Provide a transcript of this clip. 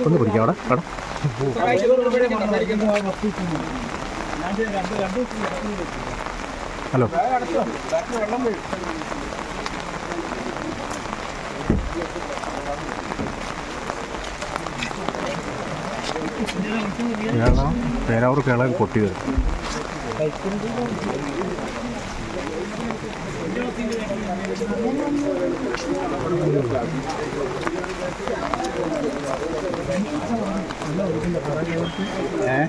ഒന്ന് പിടിക്കാം അവിടെ. കടം ഹലോ. പേരാവൂർ കേരളം പൊട്ടി വരും. ഏഹ്